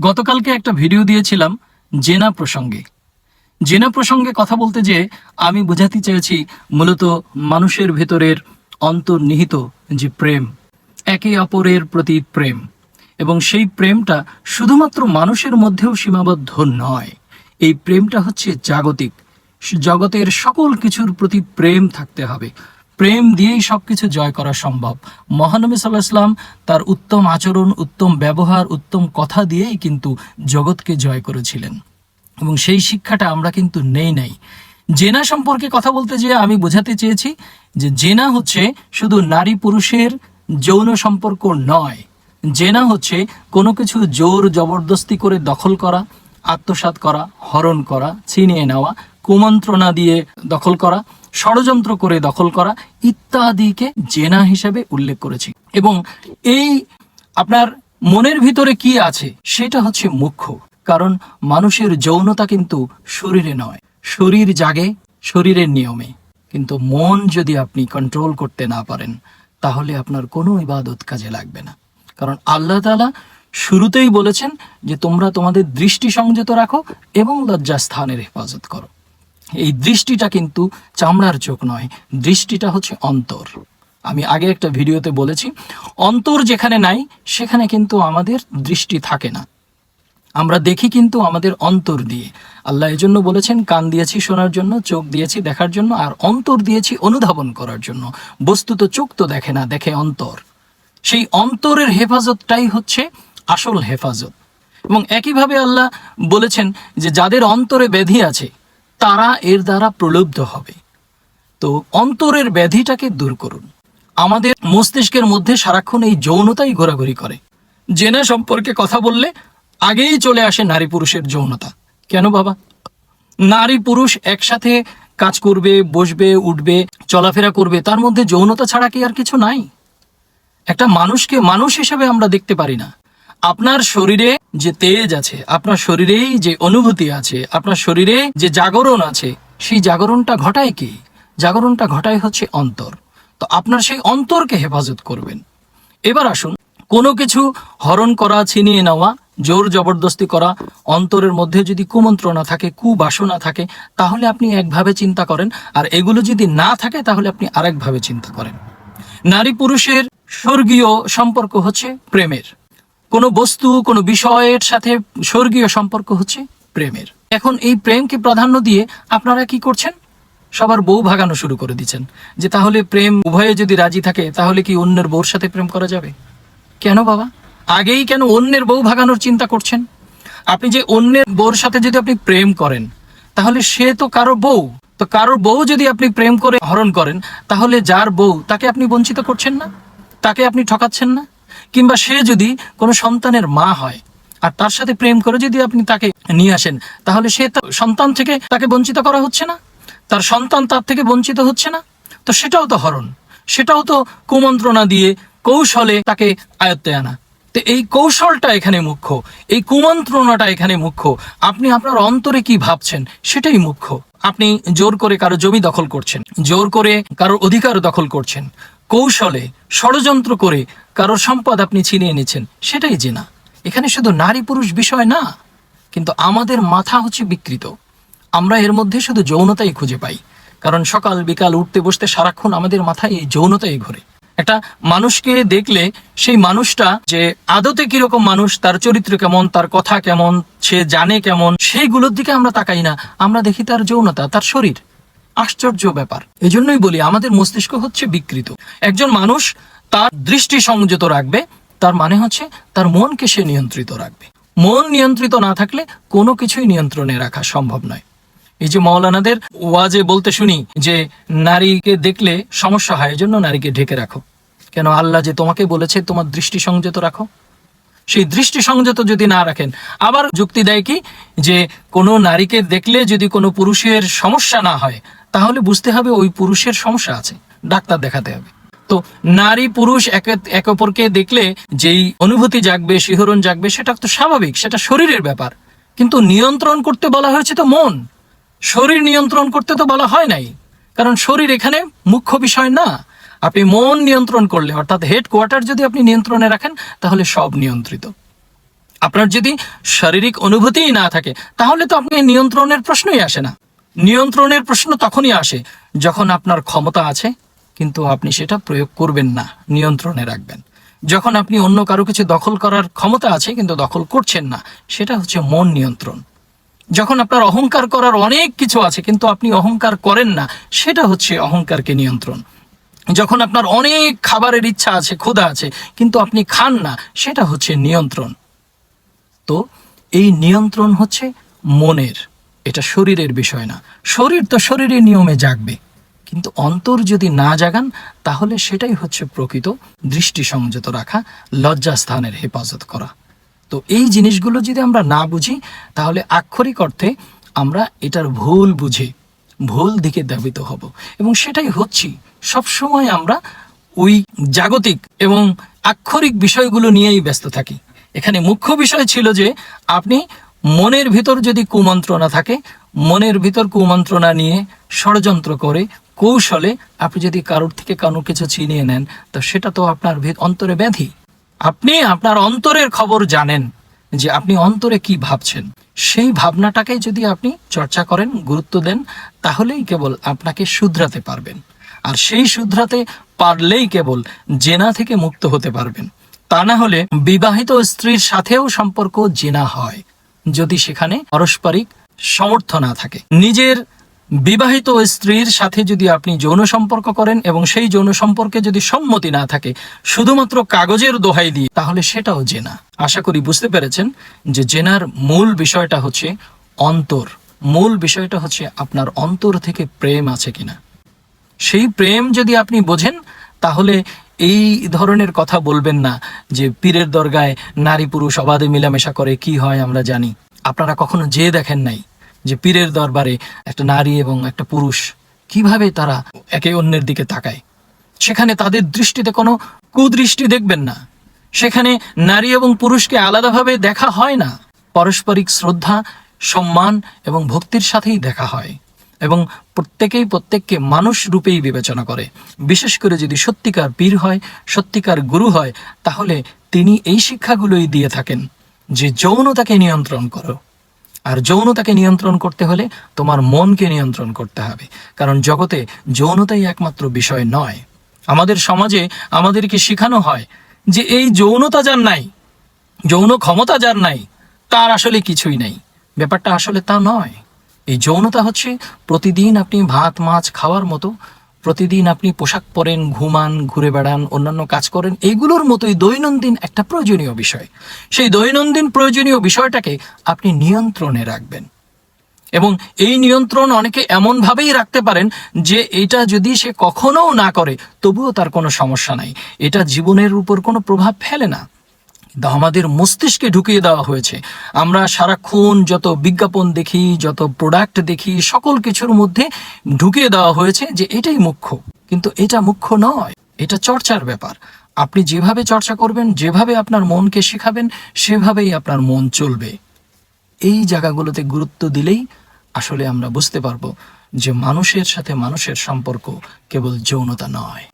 গতকালকে একটা ভিডিও দিয়েছিলাম জেনা প্রসঙ্গে। জেনা প্রসঙ্গে কথা বলতে যে আমি বোঝাতে চেয়েছি মূলত মানুষের ভেতরের অন্তর্নিহিত যে প্রেম, একে অপরের প্রতি প্রেম। এবং সেই প্রেমটা শুধুমাত্র মানুষের মধ্যেও সীমাবদ্ধ নয়। এই প্রেমটা হচ্ছে জাগতিক। জগতের সকল কিছুর প্রতি প্রেম থাকতে হবে। প্রেম দিয়েই সবকিছু জয় করা সম্ভব। মহানবী সাল্লাহ তার উত্তম আচরণ, উত্তম ব্যবহার, উত্তম কথা দিয়েই কিন্তু জগৎকে জয় করেছিলেন। এবং সেই শিক্ষাটা আমরা কিন্তু নেই নাই। জেনা সম্পর্কে কথা বলতে যেয়ে আমি বোঝাতে চেয়েছি যে জেনা হচ্ছে শুধু নারী পুরুষের যৌন সম্পর্ক নয়। জেনা হচ্ছে কোনো কিছু জোর জবরদস্তি করে দখল করা, আত্মসাৎ করা, হরণ করা, ছিনিয়ে নেওয়া, কুমন্ত্রণা দিয়ে দখল করা ষড়যন্ত্র করে দখল করা ইত্যাদিকে জেনা হিসেবে উল্লেখ করেছি। এবং এই আপনার মনের ভিতরে কি আছে সেটা হচ্ছে মুখ্য। কারণ মানুষের যৌনতা কিন্তু শরীরে নয়। শরীর জাগে, শরীরের নিয়মে। কিন্তু মন যদি আপনি কন্ট্রোল করতে না পারেন, তাহলে আপনার কোনো ইবাদত কাজে লাগবে না। কারণ আল্লাহ তালা শুরুতেই বলেছেন যে, তোমরা তোমাদের দৃষ্টি সংযত রাখো এবং লজ্জাস্থানের হেফাজত করো। এই দৃষ্টিটা কিন্তু চামড়ার চোখ নয়, দৃষ্টিটা হচ্ছে অন্তর। আমি আগে একটা ভিডিওতে বলেছি, অন্তর যেখানে নাই, সেখানে কিন্তু আমাদের দৃষ্টি থাকে না। আমরা দেখি কিন্তু আমাদের অন্তর দিয়ে। আল্লাহ এজন্য বলেছেন, কান দিয়েছি শোনার জন্য, চোখ দিয়েছি দেখার জন্য, আর অন্তর দিয়েছি অনুধাবন করার জন্য। বস্তুত চোখ তো দেখে না, দেখে অন্তর। সেই অন্তরের হেফাজতটাই হচ্ছে আসল হেফাজত। এবং একইভাবে আল্লাহ বলেছেন যে, যাদের অন্তরে ব্যাধি আছে তারা এর দ্বারা প্রলুব্ধ হবে। তো অন্তরের ব্যাধিটাকে দূর করুন। আমাদের মস্তিষ্কের মধ্যে সারাক্ষণ এই যৌনতাই ঘোরাঘুরি করে। জেনা সম্পর্কে কথা বললে আগেই চলে আসে নারী পুরুষের যৌনতা। কেন বাবা? নারী পুরুষ একসাথে কাজ করবে, বসবে, উঠবে, চলাফেরা করবে, তার মধ্যে যৌনতা ছাড়া কি আর কিছু নাই? একটা মানুষকে মানুষ হিসেবে আমরা দেখতে পারি না। আপনার শরীরে যে তেজ আছে, আপনার শরীরেই যে অনুভূতি আছে, আপনার শরীরে যে জাগরণ আছে, সেই জাগরণটা ঘটায় কি? জাগরণটা ঘটায় হচ্ছে অন্তর। তো আপনার সেই অন্তরকে হেফাজত করবেন। এবার আসুন, কোনো কিছু হরণ করা, ছিনিয়ে নেওয়া, জোর জবরদস্তি করা, অন্তরের মধ্যে যদি কুমন্ত্রণা থাকে, কুবাসনা থাকে, তাহলে আপনি একভাবে চিন্তা করেন। আর এগুলো যদি না থাকে, তাহলে আপনি আরেকভাবে চিন্তা করেন। নারী পুরুষের স্বর্গীয় সম্পর্ক হচ্ছে প্রেমের। কোনো বস্তু, কোনো বিষয়ের সাথে স্বর্গীয় সম্পর্ক হচ্ছে প্রেমের। এখন এই প্রেমকে প্রাধান্য দিয়ে আপনারা কি করছেন? সবার বউ ভাগানো শুরু করে দিচ্ছেন। যে তাহলে প্রেম উভয়ে যদি রাজি থাকে, তাহলে কি অন্যের বউর সাথে প্রেম করা যাবে? কেন বাবা? আগেই কেন অন্যের বউ ভাগানোর চিন্তা করছেন? আপনি যে অন্যের বউর সাথে যদি আপনি প্রেম করেন, তাহলে সে তো কারও বউ। তো কারও বউ যদি আপনি প্রেম করে হরণ করেন, তাহলে যার বউ, তাকে আপনি বঞ্চিত করছেন না? তাকে আপনি ঠকাচ্ছেন না? কিংবা সে যদি কোনো সন্তানের মা হয় আর তার সাথে প্রেম করে যদি আপনি তাকে নিয়ে আসেন, তাহলে সে তার সন্তান থেকে তাকে বঞ্চিত করা হচ্ছে না। তার সন্তান তার থেকে বঞ্চিত হচ্ছে না। তো সেটাও তো হরণ। সেটাও তো কুমন্ত্রণা দিয়ে কৌশলে তাকে আয়ত্তে আনা। তো এই কৌশলটা এখানে মুখ্য। এই কুমন্ত্রণাটা এখানে মুখ্য। আপনি আপনার অন্তরে কি ভাবছেন, সেটাই মুখ্য। আপনি জোর করে কারও জমি দখল করছেন, জোর করে কারোর অধিকার দখল করছেন। কৌশলে ষড়যন্ত্র করে কারোর সম্পদ আপনি ছিনিয়ে নিচ্ছেন সেটাই জেনা। এখানে শুধু নারী পুরুষ বিষয় না, কিন্তু আমাদের মাথা হচ্ছে বিকৃত। আমরা এর মধ্যে শুধু যৌনতাই খুঁজে পাই, কারণ সকাল বিকাল উঠতে বসতে সারাক্ষণ আমাদের মাথায় এই যৌনতাই ঘোরে। একটা মানুষকে দেখলে সেই মানুষটা যে আদতে কীরকম মানুষ, তার চরিত্র কেমন, তার কথা কেমন, সে জানে কেমন, সেইগুলোর দিকে আমরা তাকাই না। আমরা দেখি তার যৌনতা, তার শরীর। আশ্চর্য ব্যাপার। এই জন্যই বলি, আমাদের মস্তিষ্ক হচ্ছে বিকৃত। একজন মানুষ তার দৃষ্টি সংযত রাখবে, তার মানে হচ্ছে তার মনকে সে নিয়ন্ত্রিত রাখবে। মন নিয়ন্ত্রিত না থাকলে কোনো কিছুই নিয়ন্ত্রণে রাখা সম্ভব নয়। এই যে মৌলানাদের ওয়াজে বলতে শুনি যে, নারীকে দেখলে সমস্যা হয়, এজন্য নারীকে ঢেকে রাখো। কেন আল্লাহ যে তোমাকে বলেছে, তোমার দৃষ্টি সংযত রাখো। সেই দৃষ্টি সংযত যদি না রাখেন, আবার যুক্তি দেয় কি? যে কোনো নারীকে দেখলে যদি কোনো পুরুষের সমস্যা না হয় তাহলে বুঝতে হবে ওই পুরুষের সমস্যা আছে। ডাক্তার দেখাতে হবে। তো নারী পুরুষ একে অপরকে দেখলে যেই অনুভূতি জাগবে, শিহরণ জাগবে, সেটা তো স্বাভাবিক, সেটা শরীরের ব্যাপার। কিন্তু নিয়ন্ত্রণ করতে বলা হয়েছে তো মন। শরীর নিয়ন্ত্রণ করতে তো বলা হয় নাই। কারণ শরীর এখানে মুখ্য বিষয় না। আপনি মন নিয়ন্ত্রণ করলে, অর্থাৎ হেড কোয়ার্টার যদি আপনি নিয়ন্ত্রণে রাখেন, তাহলে সব নিয়ন্ত্রিত। আপনার যদি শারীরিক অনুভূতিই না থাকে, তাহলে তো আপনি নিয়ন্ত্রণের প্রশ্নই আসে না। নিয়ন্ত্রণের প্রশ্ন তখনই আসে যখন আপনার ক্ষমতা আছে, কিন্তু আপনি সেটা প্রয়োগ করবেন না, নিয়ন্ত্রণে রাখবেন। যখন আপনি অন্য কারও কিছু দখল করার ক্ষমতা আছে, কিন্তু দখল করছেন না, সেটা হচ্ছে মন নিয়ন্ত্রণ। যখন আপনার অহংকার করার অনেক কিছু আছে, কিন্তু আপনি অহংকার করেন না, সেটা হচ্ছে অহংকারকে নিয়ন্ত্রণ। যখন আপনার অনেক খাবারের ইচ্ছা আছে, ক্ষুধা আছে, কিন্তু আপনি খান না, সেটা হচ্ছে নিয়ন্ত্রণ। তো এই নিয়ন্ত্রণ হচ্ছে মনের এটা শরীরের বিষয় না। শরীর তো শরীরের নিয়মে জাগবে। কিন্তু অন্তর যদি না জাগান, তাহলে সেটাই হচ্ছে প্রকৃত দৃষ্টি সংযত রাখা, লজ্জাস্থানের হেফাজত করা। তো এই জিনিসগুলো যদি আমরা না বুঝি, তাহলে আক্ষরিক অর্থে আমরা এটার ভুল বুঝে, ভুল দিকে ধাবিত হব। এবং সেটাই হচ্ছি, সবসময় আমরা ওই জাগতিক এবং আক্ষরিক বিষয়গুলো নিয়েই ব্যস্ত থাকি। এখানে মুখ্য বিষয় ছিল যে, আপনি মনের ভিতর যদি কুমন্ত্রণা থাকে, মনের ভিতর কুমন্ত্রণা নিয়ে ষড়যন্ত্র করে, কৌশলে আপনি যদি কারোর থেকে কারও কিছু ছিনিয়ে নেন, তো সেটা তো আপনার অন্তরে ব্যাধি। আপনি আপনার অন্তরের খবর জানেন যে আপনি অন্তরে কি ভাবছেন। সেই ভাবনাটাকে যদি আপনি চর্চা করেন, গুরুত্ব দেন, তাহলেই কেবল আপনাকে শুধরাতে পারবেন। আর সেই শুধরাতে পারলেই কেবল জেনা থেকে মুক্ত হতে পারবেন। তা না হলে বিবাহিত স্ত্রীর সাথেও সম্পর্ক জেনা হয়। যদি সেখানে পারস্পরিক সমর্থ না থাকে। নিজের বিবাহিত স্ত্রীর সাথে যদি আপনি যৌন সম্পর্ক করেন এবং সেই যৌন সম্পর্কে যদি সম্মতি না থাকে, শুধুমাত্র কাগজের দোহাই দিয়ে, তাহলে সেটাও জেনা। আশা করি বুঝতে পেরেছেন যে জেনার মূল বিষয়টা হচ্ছে অন্তর। মূল বিষয়টা হচ্ছে আপনার অন্তর থেকে প্রেম আছে কিনা। সেই প্রেম যদি আপনি বোঝেন, তাহলে এই ধরনের কথা বলবেন না যে পীরের দরগায় নারী পুরুষ অবাধে মিলামেশা করে কি হয় আমরা জানি। আপনারা কখনো যে দেখেন নাই যে পীরের দরবারে একটা নারী এবং একটা পুরুষ কীভাবে তারা একে অন্যের দিকে তাকায়? সেখানে তাদের দৃষ্টিতে কোনো কুদৃষ্টি দেখবেন না। সেখানে নারী এবং পুরুষকে আলাদাভাবে দেখা হয় না। পারস্পরিক শ্রদ্ধা, সম্মান এবং ভক্তির সাথেই দেখা হয়। এবং প্রত্যেকেই প্রত্যেককে মানুষ রূপেই বিবেচনা করে। বিশেষ করে যদি সত্যিকার পীর হয়, সত্যিকার গুরু হয়, তাহলে তিনি এই শিক্ষাগুলোই দিয়ে থাকেন যে যৌনতাকে নিয়ন্ত্রণ করো। আর যৌনতাকে নিয়ন্ত্রণ করতে হলে তোমার মনকে নিয়ন্ত্রণ করতে হবে। কারণ জগতে যৌনতাই একমাত্র বিষয় নয়। আমাদের সমাজে আমাদেরকে শেখানো হয় যে এই যৌনতা যার নাই, যৌন ক্ষমতা যার নাই, তার আসলে কিছুই নেই। ব্যাপারটা আসলে তা নয়। এই যৌনতা হচ্ছে প্রতিদিন আপনি ভাত, মাছ খাওয়ার মতো, প্রতিদিন আপনি পোশাক পরেন, ঘুমান, ঘুরে বেড়ান, অন্যান্য কাজ করেন এইগুলোর মতোই দৈনন্দিন একটা প্রয়োজনীয় বিষয়। সেই দৈনন্দিন প্রয়োজনীয় বিষয়টাকে আপনি নিয়ন্ত্রণে রাখবেন। এবং এই নিয়ন্ত্রণ অনেকে এমনভাবেই রাখতে পারেন যে এটা যদি সে কখনো না করে, তবুও তার কোনো সমস্যা নাই। এটা জীবনের উপর কোনো প্রভাব ফেলে না। কিন্তু আমাদের মস্তিষ্কে ঢুকিয়ে দেওয়া হয়েছে। আমরা সারাক্ষণ যত বিজ্ঞাপন দেখি, যত প্রোডাক্ট দেখি, সকল কিছুর মধ্যে ঢুকিয়ে দেওয়া হয়েছে যে এটাই মুখ্য। কিন্তু এটা মুখ্য নয়, এটা চর্চার ব্যাপার। আপনি যেভাবে চর্চা করবেন, যেভাবে আপনার মনকে শেখাবেন, সেভাবেই আপনার মন চলবে। এই জায়গাগুলোতে গুরুত্ব দিলেই আসলে আমরা বুঝতে পারব যে মানুষের সাথে মানুষের সম্পর্ক কেবল যৌনতা নয়।